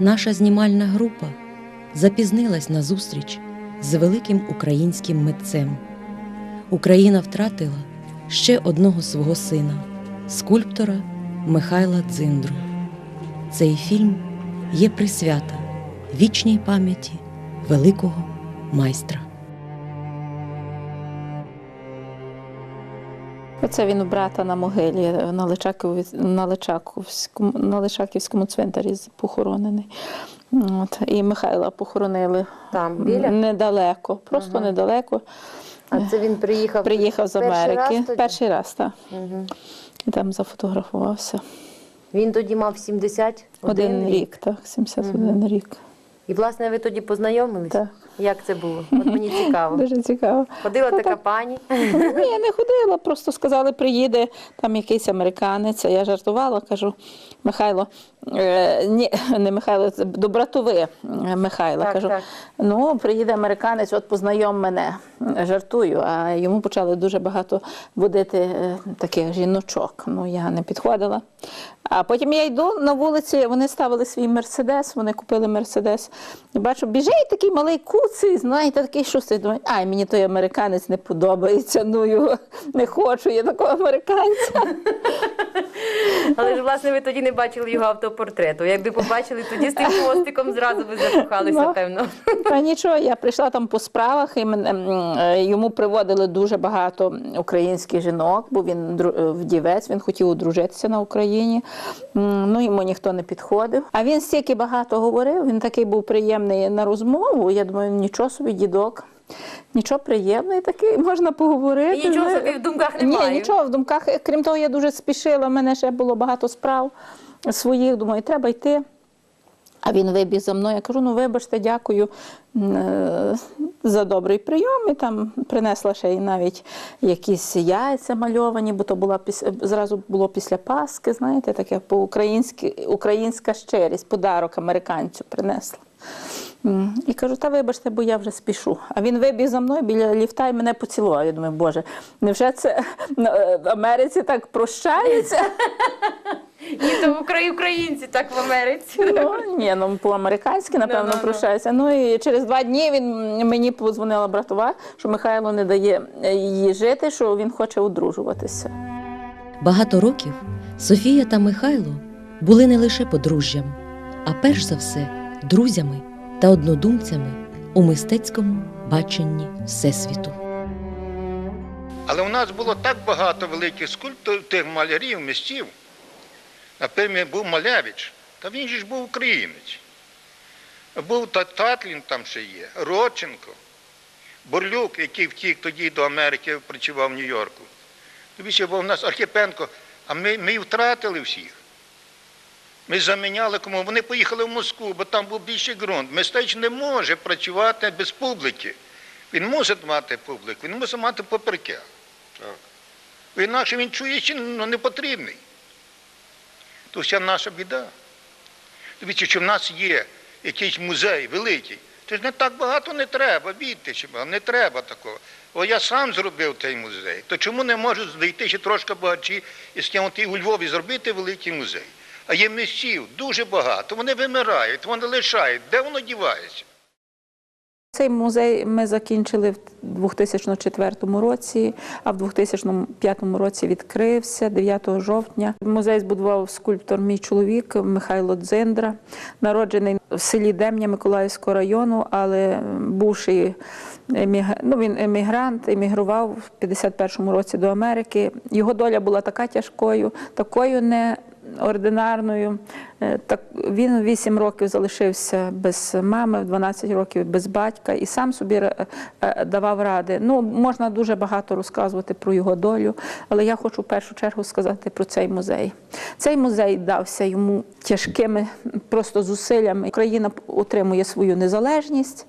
Наша знімальна група запізнилась на зустріч з великим українським митцем. Україна втратила ще одного свого сина, скульптора Михайла Дзиндру. Цей фільм є присвята вічній пам'яті великого майстра. Оце він у брата на могилі на, Личакові, на, Личаковському, на Личаківському цвинтарі похоронений. От. І Михайла похоронили Там, біля? недалеко, просто недалеко. А це він приїхав Приїхав з перший Америки. раз тоді? Перший раз, так. Мгм. І там зафотографувався. Він тоді мав 71 Один рік, так, 71 рік. І, власне, ви тоді познайомились? Так. Як це було? От мені цікаво. Дуже цікаво. Ходила така пані. Ні, я не ходила, просто сказали, приїде там якийсь американець. А я жартувала, кажу, Михайло, е, ні, не Михайло, це до братови е, Михайла. Так, кажу, так. ну, приїде американець, от познайом мене. Жартую, а йому почали дуже багато водити е, таких жіночок. Ну, я не підходила. А потім я йду на вулиці, вони ставили свій мерседес, вони купили мерседес. І бачу, біжить такий малий куций, знаєте, такий шустий. Думаю, ай, мені той американець не подобається, ну його не хочу, я такого американця. Але ж, власне, ви тоді не бачили його автопортрету. Якби побачили, тоді з тим хвостиком зразу би закохалися, Ну. певно. Та нічого, я прийшла там по справах, і мене, е, йому приводили дуже багато українських жінок, бо він е, вдівець, він хотів одружитися на Україні. Ну, йому ніхто не підходив. А він стільки багато говорив, він такий був приємний на розмову. Я думаю, нічого собі, дідок. Нічого приємний такий, можна поговорити. І нічого собі в думках Ні, нічого в думках. Крім того, я дуже спішила, в мене ще було багато справ своїх. Думаю, треба йти. А він вибіг за мною. Я кажу: ну вибачте, дякую е, за добрий прийом. І там принесла ще й навіть якісь яйця мальовані, бо то була зразу було після Пасхи, знаєте, таке по-українськи, українська щирість, подарок американцю принесла. І кажу, та вибачте, бо я вже спішу. А він вибіг за мною біля ліфта і мене поцілував. Я думаю, боже, невже це е, в Америці так прощаються? Ні, то в українці так в Америці. Ну, ні, ну по-американськи, напевно, Ну-ну-ну. прощаюся. Ну і через два дні він мені подзвонила братова, що Михайло не дає е, їй жити, що він хоче одружуватися. Багато років Софія та Михайло були не лише подружжям, а перш за все друзями та однодумцями у мистецькому баченні Всесвіту. Але у нас було так багато великих скульпторів, тих малярів, містів. Наприклад, був Малявич, та він ж був українець. Був Татлін там ще є, Родченко, Бурлюк, який втік тоді до Америки, працював в Нью-Йорку. Тобі ще був у нас Архіпенко, а ми, ми втратили всіх. Ми заміняли кому. Вони поїхали в Москву, бо там був більший ґрунт. Мистеч не може працювати без публіки. Він мусить мати публіку, він мусить мати. Бо Інакше він чує, що ну, не потрібний. То вся наша біда. Дивіться, що в нас є якийсь музей великий. То ж не так багато не треба, багато, не треба такого. О, я сам зробив цей музей. То чому не можуть знайти ще трошки багачі і скинути у Львові зробити великий музей? А є місців дуже багато, вони вимирають, вони лишають. Де воно дівається? Цей музей ми закінчили в 2004 році, а в 2005 році відкрився 9 жовтня. Музей збудував скульптор мій чоловік Михайло Дзиндра, народжений в селі Демня Миколаївського району, але бувший ну, він емігрант, емігрував в 51 році до Америки. Його доля була така тяжкою, такою не ординарною. Е, Так він 8 років залишився без мами, в 12 років без батька і сам собі е, е, давав ради. Ну, можна дуже багато розказувати про його долю, але я хочу в першу чергу сказати про цей музей. Цей музей дався йому тяжкими просто зусиллями. Україна отримує свою незалежність.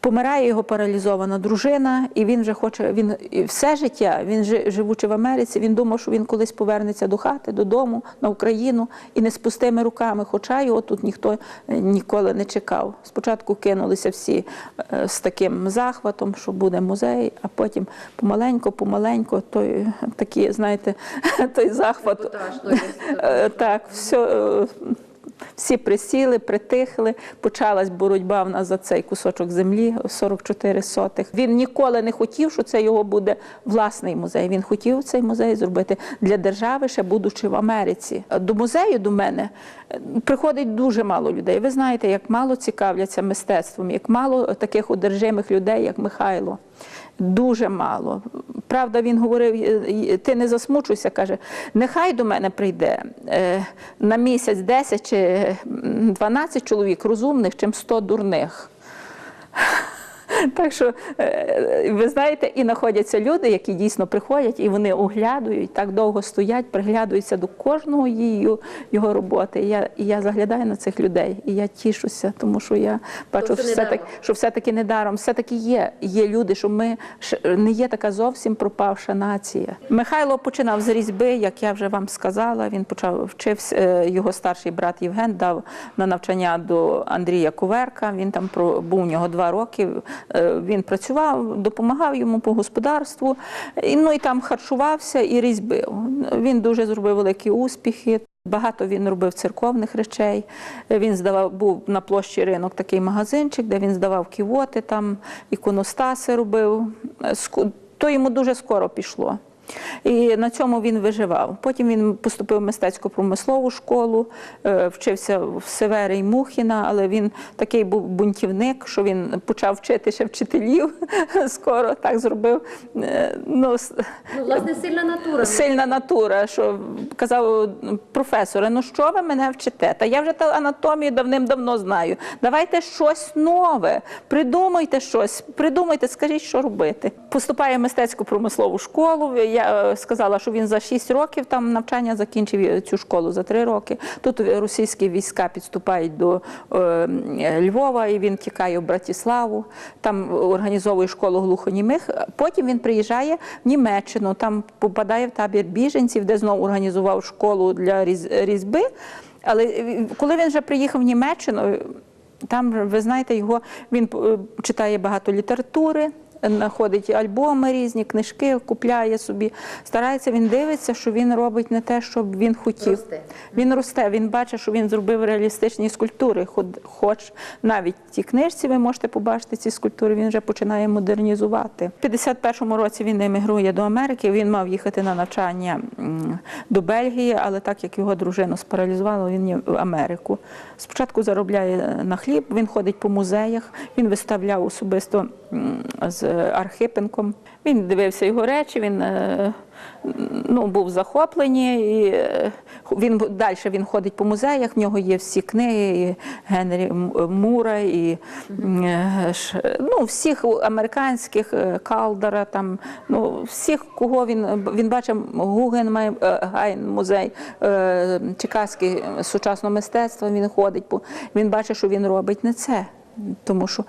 Помирає його паралізована дружина, і він вже хоче. Він все життя, він жи- живучи в Америці, він думав, що він колись повернеться до хати, додому, на Україну і не з пустими руками. Хоча його тут ніхто е, ніколи не чекав. Спочатку кинулися всі е, з таким захватом, що буде музей, а потім помаленько, помаленько, той такі, знаєте, той захват. Е, Так, все. Всі присіли, притихли. Почалась боротьба в нас за цей кусочок землі 44 сотих. Він ніколи не хотів, що це його буде власний музей. Він хотів цей музей зробити для держави, ще будучи в Америці. До музею до мене приходить дуже мало людей. Ви знаєте, як мало цікавляться мистецтвом, як мало таких одержимих людей, як Михайло. Дуже мало. Правда, він говорив: «Е, ти не засмучуйся, каже, нехай до мене прийде е, на місяць 10 чи м, 12 чоловік розумних, чим 100 дурних. Так що, е, ви знаєте, і знаходяться люди, які дійсно приходять, і вони оглядують, так довго стоять, приглядаються до кожного її, його роботи. І я, і я заглядаю на цих людей, і я тішуся, тому що я бачу, що все-таки, дарма. що все-таки не даром, все-таки є, є люди, що ми не є така зовсім пропавша нація. Михайло починав з різьби, як я вже вам сказала. Він почав вчився. е, Його старший брат Євген дав на навчання до Андрія Куверка. Він там був у нього два роки. Е, Він працював, допомагав йому по господарству. І, ну і там харчувався і різьбив. Він дуже зробив великі успіхи. Багато він робив церковних речей. Він здавав, був на площі ринок такий магазинчик, де він здавав ківоти, там іконостаси робив. Е, То йому дуже скоро пішло. І на цьому він виживав. Потім він поступив в мистецько-промислову школу, е, вчився в Севери і Мухіна, але він такий був бунтівник, що він почав вчити ще вчителів скоро, так зробив. Е, Ну, Ну, власне, сильна натура. Сильна натура, що казав професоре, ну що ви мене вчите? Та я вже та анатомію давним-давно знаю. Давайте щось нове, придумайте щось, придумайте, скажіть, що робити. Поступає в мистецьку промислову школу. Я е, сказала, що він за 6 років там навчання закінчив цю школу за 3 роки. Тут російські війська підступають до е, Львова, і він тікає в Братіславу. Там організовує школу глухонімих. Потім він приїжджає в Німеччину, там попадає в табір біженців, де знову організував школу для різьби. Але е, коли він вже приїхав в Німеччину, там, ви знаєте, його він читає багато літератури, знаходить альбоми різні, книжки, купляє собі. Старається, він дивиться, що він робить не те, що він хотів. Росте. Він росте, він бачить, що він зробив реалістичні скульптури. Хоч навіть в тій книжці ви можете побачити ці скульптури, він вже починає модернізувати. У 51-му році він емігрує до Америки. Він мав їхати на навчання до Бельгії, але так як його дружину спаралізувало, він є в Америку. Спочатку заробляє на хліб, він ходить по музеях, він виставляв особисто з Архипенком. Він дивився його речі, він е, ну, був захоплений. І е, він далі він ходить по музеях. В нього є всі книги і Генрі Мура, і е, ну, всіх американських е, Калдера, там ну всіх, кого він він бачив Гугенмай е, Гайн музей е, Чикаське сучасного мистецтва. Він ходить він бачить, що він робить не це. Тому що,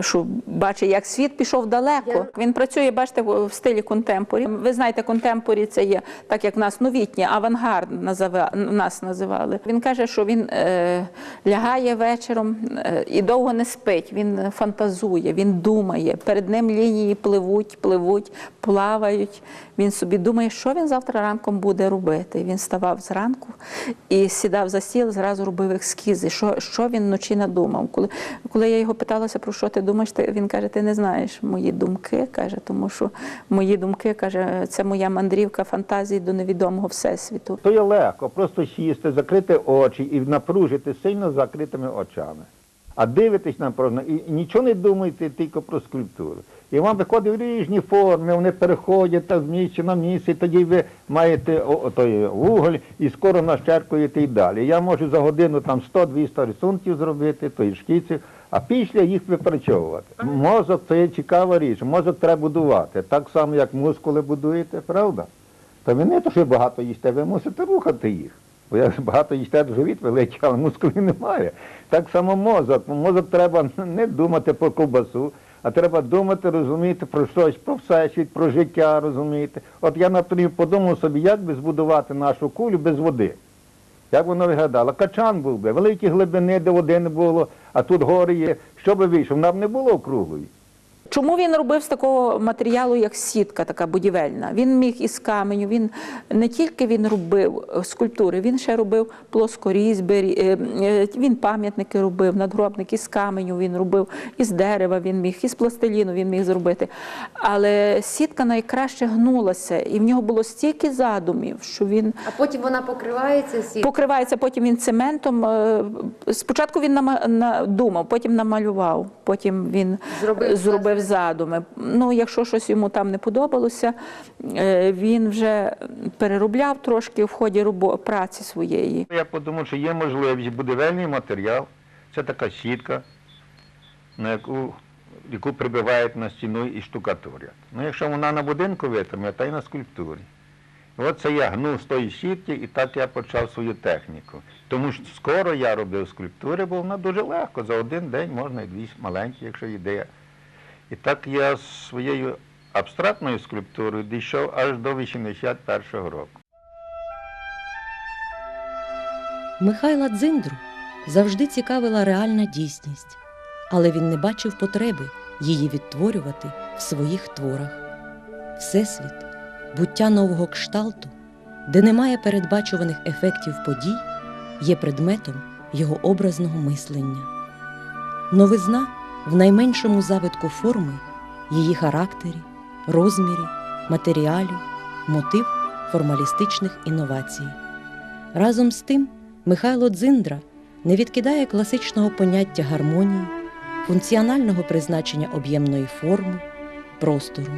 що бачить, як світ пішов далеко. Він працює, бачите, в стилі контемпорі. Ви знаєте, контемпорі це є так, як в нас новітнє, авангард назива, нас називали. Він каже, що він е, лягає вечором е, і довго не спить. Він фантазує, він думає. Перед ним лінії пливуть, пливуть, плавають. Він собі думає, що він завтра ранком буде робити. Він ставав зранку і сідав за стіл, зразу робив ескізи, що, що він вночі надумав. Коли, коли я його питалася, про що ти думаєш, ти- він каже, ти не знаєш мої думки, каже, тому що мої думки, каже, це моя мандрівка фантазії до невідомого всесвіту. То є легко, просто сісти, закрити очі і напружити сильно закритими очами. А дивитесь на порно і, і нічого не думайте тільки про скульптуру. І вам виходять різні форми, вони переходять так з місця на місце, і тоді ви маєте о, той вуголь і скоро нащеркуєте і далі. Я можу за годину там 100-200 рисунків зробити, тої шкіців, а після їх випрацьовувати. Мозок це є цікава річ. Мозок треба будувати, так само, як мускули будуєте, правда? Та ви не то, що багато їсте, ви мусите рухати їх. Бо як багато їсте, то живіт великий, але мускулів немає. Так само мозок. Мозок треба не думати про ковбасу, а треба думати, розуміти про щось, про всесвіт, про життя, розумієте. От я, наприклад, подумав собі, як би збудувати нашу кулю без води. Як воно виглядало? Качан був би, великі глибини, де води не було, а тут гори є. Що би вийшов? Нам не було округлої. Чому він робив з такого матеріалу, як сітка, така будівельна? Він міг із каменю. Він не тільки він робив е, скульптури, він ще робив плоскорізьби, рі- е, е, він пам'ятники робив, надгробники з каменю він робив, із дерева він міг, із пластиліну він міг зробити. Але сітка найкраще гнулася, і в нього було стільки задумів, що він А потім вона покривається сіткою. покривається потім він цементом. Спочатку він думав, потім намалював, потім він Зробив зробив задуми. Ну, якщо щось йому там не подобалося, е, він вже переробляв трошки в ході праці своєї. Я подумав, що є можливість будівельний матеріал, це така сітка, на яку, яку прибивають на стіну і штукатурять. Ну, якщо вона на будинку витримає, та й на скульптурі. От це я гнув з тої сітки, і так я почав свою техніку. Тому що скоро я робив скульптури, бо вона дуже легко. За один день можна і дві маленькі, якщо ідея. І так я своєю абстрактною скульптурою дійшов аж до 81-го року. Михайла Дзиндру завжди цікавила реальна дійсність, але він не бачив потреби її відтворювати в своїх творах. Всесвіт, буття нового кшталту, де немає передбачуваних ефектів подій, є предметом його образного мислення. Новизна в найменшому завитку форми, її характері, розмірі, матеріалі, мотив формалістичних інновацій. Разом з тим, Михайло Дзиндра не відкидає класичного поняття гармонії, функціонального призначення об'ємної форми, простору.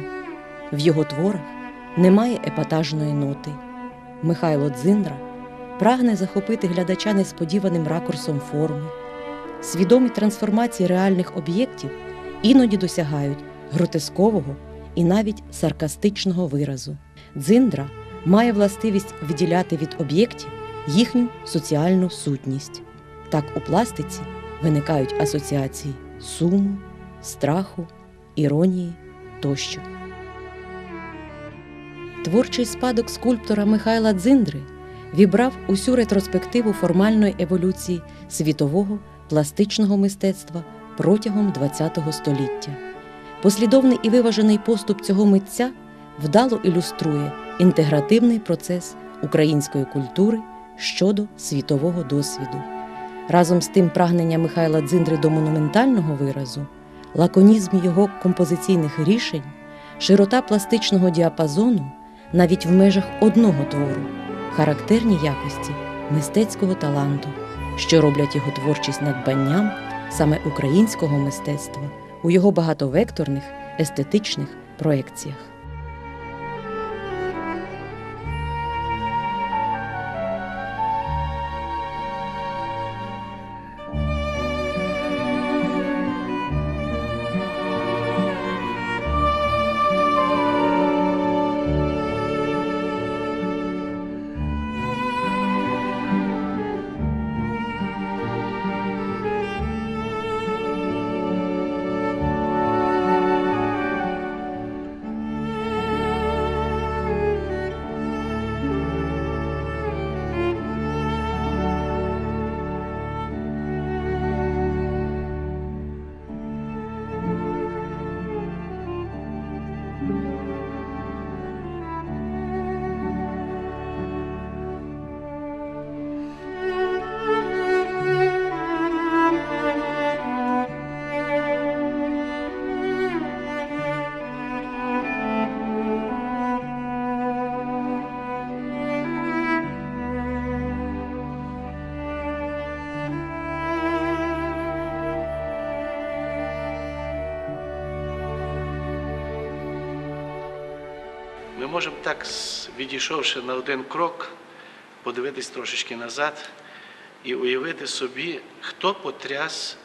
В його творах немає епатажної ноти. Михайло Дзиндра прагне захопити глядача несподіваним ракурсом форми. Свідомі трансформації реальних об'єктів іноді досягають гротескового і навіть саркастичного виразу. Дзиндра має властивість виділяти від об'єктів їхню соціальну сутність. Так у пластиці виникають асоціації суму, страху, іронії тощо. Творчий спадок скульптора Михайла Дзиндри вібрав усю ретроспективу формальної еволюції світового пластичного мистецтва протягом ХХ століття. Послідовний і виважений поступ цього митця вдало ілюструє інтегративний процес української культури щодо світового досвіду. Разом з тим прагнення Михайла Дзиндри до монументального виразу, лаконізм його композиційних рішень, широта пластичного діапазону навіть в межах одного твору, характерні якості мистецького таланту, що роблять його творчість надбанням саме українського мистецтва у його багатовекторних естетичних проекціях. Можемо так, відійшовши на один крок, подивитись трошечки назад і уявити собі, хто потряс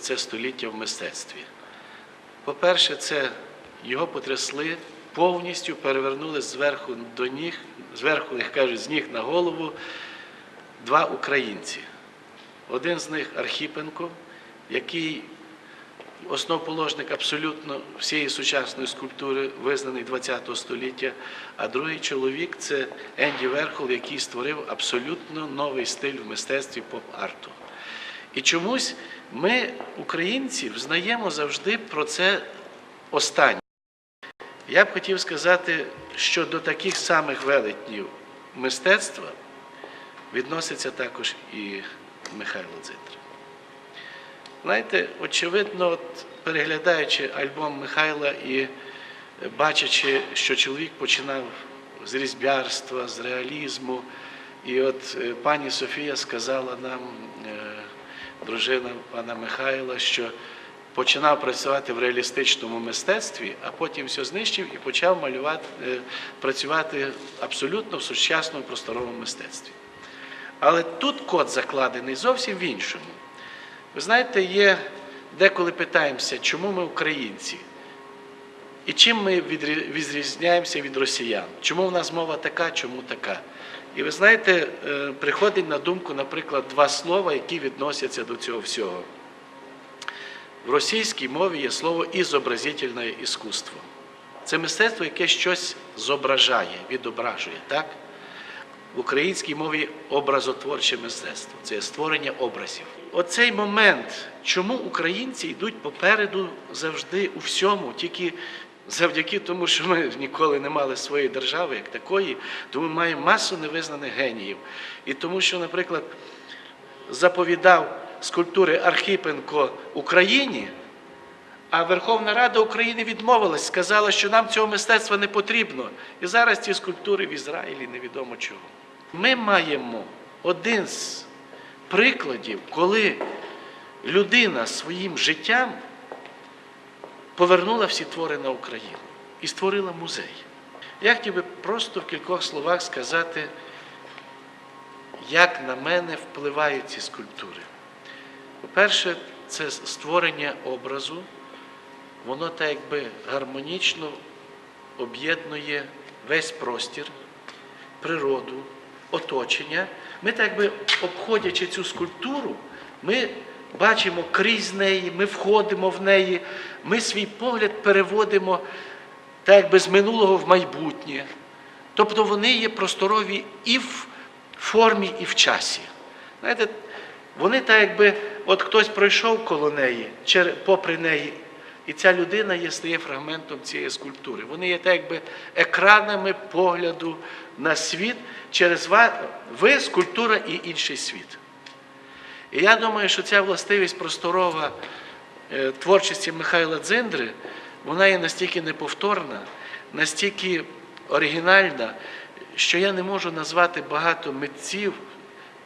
це, століття в мистецтві. По-перше, це його потрясли, повністю перевернули зверху до ніг, зверху, як кажуть, з ніг на голову два українці. Один з них Архіпенко, який основоположник абсолютно всієї сучасної скульптури, визнаний ХХ століття, а другий чоловік це Енді Верхол, який створив абсолютно новий стиль в мистецтві поп-арту. І чомусь ми, українці, взнаємо завжди про це останнє. Я б хотів сказати, що до таких самих велетнів мистецтва відноситься також і Михайло Дзиндра. Знаєте, очевидно, от, переглядаючи альбом Михайла і бачачи, що чоловік починав з різьбярства, з реалізму, і от е, пані Софія сказала нам, е, дружина пана Михайла, що починав працювати в реалістичному мистецтві, а потім все знищив і почав малювати, е, працювати абсолютно в сучасному просторовому мистецтві. Але тут код закладений зовсім в іншому. Ви знаєте, є деколи питаємося, чому ми українці? І чим ми відрі- відрізняємося від росіян? Чому в нас мова така, чому така? І ви знаєте, е, приходить на думку, наприклад, два слова, які відносяться до цього всього. В російській мові є слово ізобразительне іскусство. Це мистецтво, яке щось зображає, відображує, так? В українській мові образотворче мистецтво це створення образів. Оцей момент, чому українці йдуть попереду завжди у всьому, тільки завдяки тому, що ми ніколи не мали своєї держави як такої, тому маємо масу невизнаних геніїв. І тому, що, наприклад, заповідав скульптури Архипенко Україні, а Верховна Рада України відмовилась, сказала, що нам цього мистецтва не потрібно. І зараз ці скульптури в Ізраїлі невідомо чого. Ми маємо один з прикладів, коли людина своїм життям повернула всі твори на Україну і створила музей. Я хотів би просто в кількох словах сказати, як на мене впливають ці скульптури. По-перше, це створення образу, воно так якби гармонічно об'єднує весь простір, природу, оточення. Ми так якби обходячи цю скульптуру, ми бачимо крізь неї, ми входимо в неї, ми свій погляд переводимо так якби з минулого в майбутнє. Тобто вони є просторові і в формі, і в часі. Знаєте, вони так якби, от хтось пройшов коло неї, попри неї, і ця людина є, стає фрагментом цієї скульптури. Вони є так якби екранами погляду на світ через ви, скульптура і інший світ. І я думаю, що ця властивість просторова е, творчості Михайла Дзиндри, вона є настільки неповторна, настільки оригінальна, що я не можу назвати багато митців,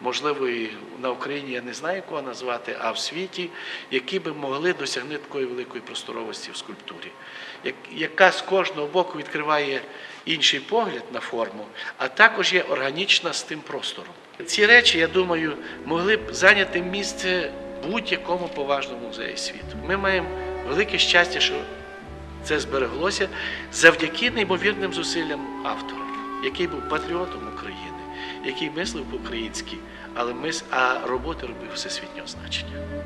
можливо, і на Україні я не знаю кого назвати, а в світі, які би могли досягнути такої великої просторовості в скульптурі, яка з кожного боку відкриває інший погляд на форму, а також є органічна з тим простором. Ці речі, я думаю, могли б зайняти місце будь-якому поважному музеї світу. Ми маємо велике щастя, що це збереглося завдяки неймовірним зусиллям автора, який був патріотом України, який мислив по-українськи, але мис, а роботи робив всесвітнього значення.